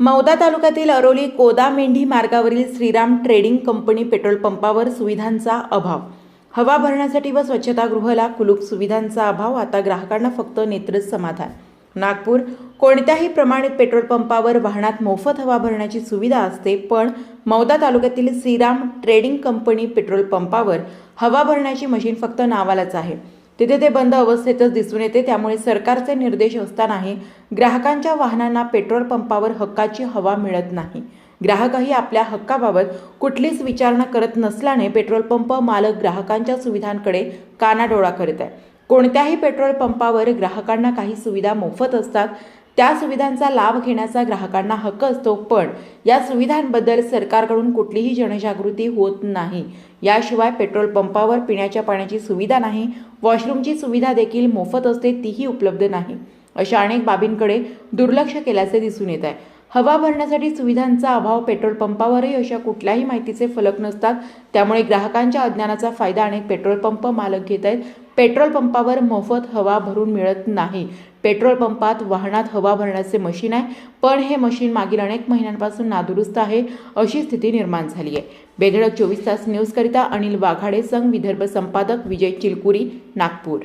मौदा तालुक्यातील अरोली कोदा मेंढी मार्गावरील श्रीराम ट्रेडिंग कंपनी पेट्रोल पंपावर सुविधांचा अभाव. हवा भरण्यासाठी व स्वच्छतागृहाला कुलूप सुविधांचा अभाव आता ग्राहकांना फक्त नेत्रच समाधान. नागपूर कोणत्याही प्रमाणित पेट्रोल पंपावर वाहनात मोफत हवा भरण्याची सुविधा असते पण मौदा तालुक्यातील श्रीराम ट्रेडिंग कंपनी पेट्रोल पंपावर हवा भरण्याची मशीन फक्त नावालाच आहे. तिथे ते बंद अवस्थेतच दिसून येते. त्यामुळे सरकारचे निर्देश असतानाही ग्राहकांच्या वाहनांना पेट्रोल पंपावर हक्काची हवा मिळत नाही. ग्राहकही आपल्या हक्काबाबत कुठलीच विचारणा करत नसल्याने पेट्रोल पंप मालक ग्राहकांच्या सुविधांकडे कानाडोळा करत आहे. कोणत्याही पेट्रोल पंपावर ग्राहकांना काही सुविधा मोफत असतात त्या सुविधांचा लाभ घेण्याचा ग्राहकांना हक्क असतो पण या सुविधांबद्दल सरकारकडून कुठलीही जनजागृती होत नाही. याशिवाय पेट्रोल पंपावर पिण्याच्या पाण्याची सुविधा नाही वॉशरूमची सुविधा देखील मोफत असते तीही उपलब्ध नाही अशा अनेक बाबींकडे दुर्लक्ष केल्याचे दिसून येत आहे. हवा भरण्यासाठी सुविधांचा अभाव पेट्रोल पंपावरही अशा कुठल्याही माहितीचे फलक नसतात त्यामुळे ग्राहकांच्या अज्ञानाचा फायदा अनेक पेट्रोल पंप मालक घेत आहेत पेट्रोल पंपावर मोफत हवा भरून मिळत नाही. पेट्रोल पंपात वाहनात हवा भरण्याचे मशीन आहे पण हे मशीन मागील अनेक महिन्यांपासून नादुरुस्त आहे अशी स्थिती निर्माण झाली आहे. बेधडक चोवीस तास न्यूजकरिता अनिल वाघाडे संघ विदर्भ संपादक विजय चिलकुरी नागपूर.